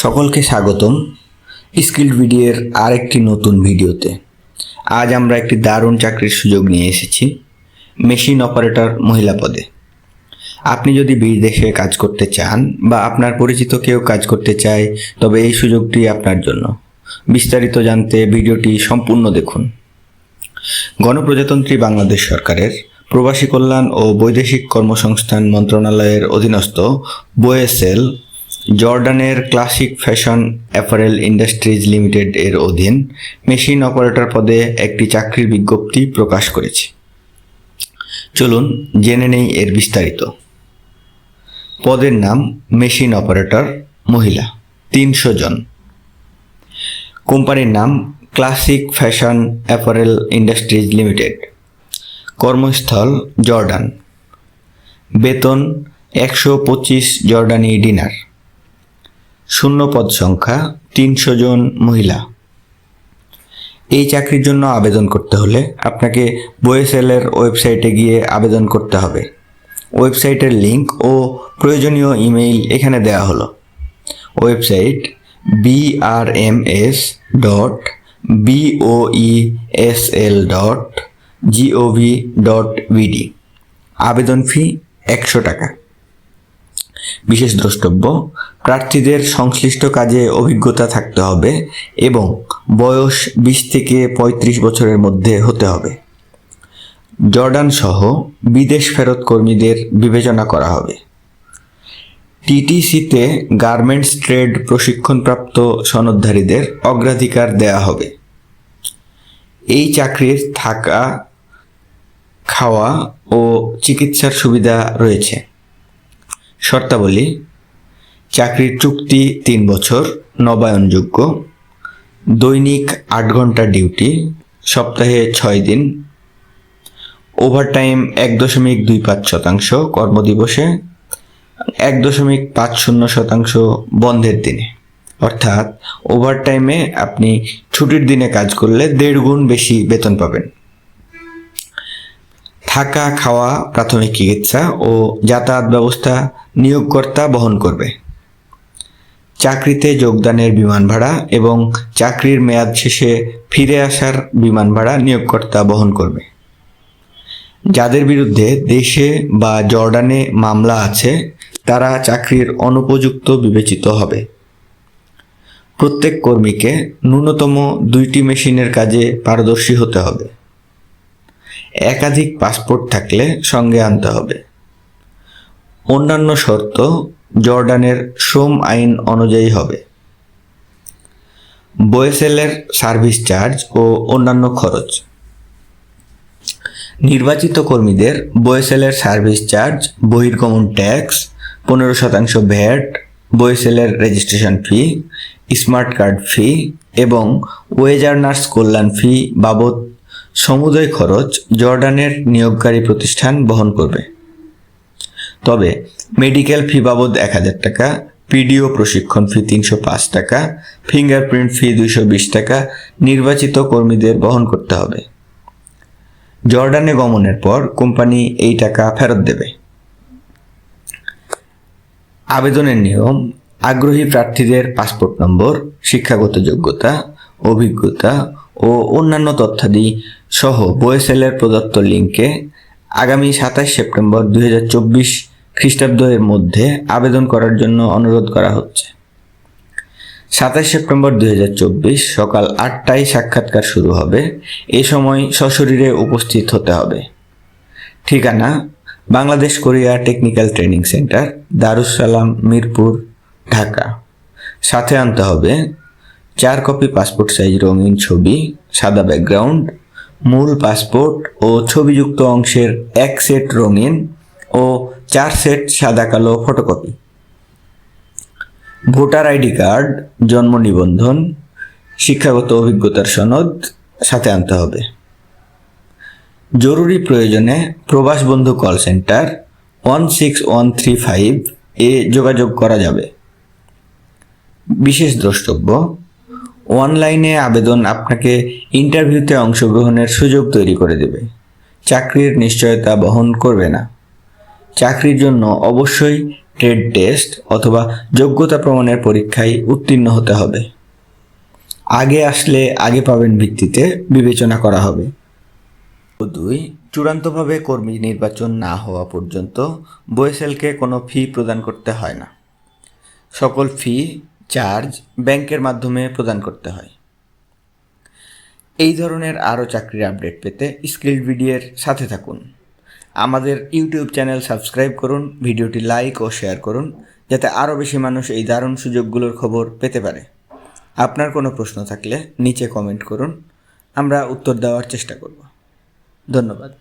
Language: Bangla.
সকলকে স্বাগতম স্কিল ভিডিওর আরেকটি নতুন ভিডিওতে। আজ আমরা একটি দারুণ চাকরির সুযোগ নিয়ে এসেছি, মেশিন অপারেটর মহিলা পদে। আপনি যদি বিদেশে কাজ করতে চান বা আপনার পরিচিত কেউ কাজ করতে চায়, তবে এই সুযোগটি আপনার জন্য। বিস্তারিত জানতে ভিডিওটি সম্পূর্ণ দেখুন। গণপ্রজাতন্ত্রী বাংলাদেশ সরকারের প্রবাসী কল্যাণ ও বৈদেশিক কর্মসংস্থান মন্ত্রণালয়ের অধীনস্থ বোয়েসেল জর্ডানের classic fashion apparel industries limited এর অধীন মেশিন অপারেটর পদে একটি চাকরির বিজ্ঞপ্তি প্রকাশ করেছে। চলুন জেনে নেই এর বিস্তারিত। পদের নাম মেশিন অপারেটর, মহিলা, তিনশো জন। কোম্পানির নাম classic fashion apparel industries limited. কর্মস্থল জর্ডান। বেতন একশো পঁচিশ জর্ডানি ডিনার। শূন্য পদ সংখ্যা তিনশো জন মহিলা। এই চাকরির জন্য আবেদন করতে হলে আপনাকে বোয়েসেলের ওয়েবসাইটে গিয়ে আবেদন করতে হবে। ওয়েবসাইটের লিংক ও প্রয়োজনীয় ইমেইল এখানে দেওয়া হলো। Website BRMS dot BOESL dot GOV dot BD আবেদন ফি একশো টাকা। বিশেষ দ্রষ্টব্য, প্রার্থীদের সংশ্লিষ্ট কাজে অভিজ্ঞতা থাকতে হবে এবং বয়স বিশ থেকে পঁয়ত্রিশ বছরের মধ্যে হতে হবে। জর্ডান সহ বিদেশ ফেরত কর্মীদের বিবেচনা করা হবে। টিটিসিতে গার্মেন্টস ট্রেড প্রশিক্ষণপ্রাপ্ত সনদধারীদের অগ্রাধিকার দেয়া হবে। এই চাকরির থাকা, খাওয়া ও চিকিৎসার সুবিধা রয়েছে। শর্তাবলী চাকরির চুক্তি তিন বছর, নবায়নযোগ্য, দৈনিক আট ঘণ্টা ডিউটি, সপ্তাহে ছয় দিন, ওভারটাইম এক দশমিক দুই পাঁচ শতাংশ কর্মদিবসে, এক দশমিক পাঁচ শূন্য শতাংশ বন্ধের দিনে। অর্থাৎ, ওভারটাইমে আপনি ছুটির দিনে কাজ করলে দেড় গুণ বেশি বেতন পাবেন। থাকা, খাওয়া, প্রাথমিক চিকিৎসা ও যাতায়াত ব্যবস্থা নিয়োগকর্তা বহন করবে। চাকরিতে যোগদানের বিমান ভাড়া এবং চাকরির মেয়াদ শেষে ফিরে আসার বিমান ভাড়া নিয়োগকর্তা বহন করবে। যাদের বিরুদ্ধে দেশে বা জর্ডানে মামলা আছে, তারা চাকরির অনুপযুক্ত বিবেচিত হবে। প্রত্যেক কর্মীকে ন্যূনতম দুইটি মেশিনের কাজে পারদর্শী হতে হবে। একাধিক পাসপোর্ট থাকলে সঙ্গে আনতে হবে। অন্যান্য শর্ত, জর্ডানের শ্রম আইন অনুযায়ী হবে। বোয়েসেলের সার্ভিস চার্জ ও অন্যান্য খরচ। নির্বাচিত কর্মীদের বোয়েসেলের সার্ভিস চার্জ, বহির্গমন ট্যাক্স, পনেরো শতাংশ VAT, বোয়েসেলের registration fee, smart card fee এবং ওয়েজ আর্নার্স কল্যাণ ফি বাবদ সমুদয় খরচ জর্ডানের নিয়োগকারী প্রতিষ্ঠান বহন করবে। তবে মেডিকেল ফি বাবদ এক হাজার টাকা, পিডিও প্রশিক্ষণ ফি তিনশো পাঁচ টাকা, ফিঙ্গারপ্রিন্ট ফি দুইশো বিশ টাকা নির্বাচিত কর্মীদের বহন করতে হবে। জর্ডানে গমনের পর কোম্পানি এই টাকা ফেরত দেবে। আবেদনের নিয়ম, আগ্রহী প্রার্থীদের পাসপোর্ট নম্বর, শিক্ষাগত যোগ্যতা, অভিজ্ঞতা ও অন্যান্য তথ্যাদি সহ বোয়েসেলের প্রদত্ত লিঙ্কে আগামী সাতাশ সেপ্টেম্বর দুই হাজার চব্বিশ খ্রিস্টাব্দ এর মধ্যে আবেদন করার জন্য অনুরোধ করা হচ্ছে। সাতাশ সেপ্টেম্বর দুই হাজার চব্বিশ সকাল আটটায় সাক্ষাৎকার শুরু হবে। এ সময় সশরীরে উপস্থিত হতে হবে। ঠিকানা, Bangladesh Korea technical training centre, Darussalam, Mirpur, Dhaka. সাথে আনতে হবে, চার কপি পাসপোর্ট সাইজ রঙিন ছবি, সাদা ব্যাকগ্রাউন্ড মূল পাসপোর্ট ও ছবিযুক্ত অংশের এক সেট রঙিন ও চার সেট সাদা কালো ফটোকপি। ভোটার আইডি কার্ড, জন্ম নিবন্ধন, শিক্ষাগত অভিজ্ঞতার সনদ সাথে আনতে হবে। জরুরি প্রয়োজনে Probash Bondhu call centre one six one three five এ যোগাযোগ করা যাবে। বিশেষ দ্রষ্টব্য অনলাইনে আবেদন আপনাকে ইন্টারভিউতে অংশগ্রহণের সুযোগ তৈরি করে দেবে। চাকরির নিশ্চয়তা বহন করবে না। চাকরির জন্য অবশ্যই ট্রেড টেস্ট অথবা যোগ্যতা প্রমাণের পরীক্ষায় উত্তীর্ণ হতে হবে। আগে আসলে আগে পাবেন ভিত্তিতে বিবেচনা করা হবে। দুই, চূড়ান্তভাবে কর্মী নির্বাচন না হওয়া পর্যন্ত বোয়েসেলকে কোনো ফি প্রদান করতে হয় না। সকল ফি চার্জ ব্যাংকের মাধ্যমে প্রদান করতে হয়। এই ধরনের আরও চাকরির আপডেট পেতে স্কিল ভিডিওর সাথে থাকুন। আমাদের ইউটিউব চ্যানেল সাবস্ক্রাইব করুন, ভিডিওটি লাইক ও শেয়ার করুন, যাতে আরও বেশি মানুষ এই দারুণ সুযোগগুলোর খবর পেতে পারে। আপনার কোনো প্রশ্ন থাকলে নিচে কমেন্ট করুন, আমরা উত্তর দেওয়ার চেষ্টা করব। ধন্যবাদ।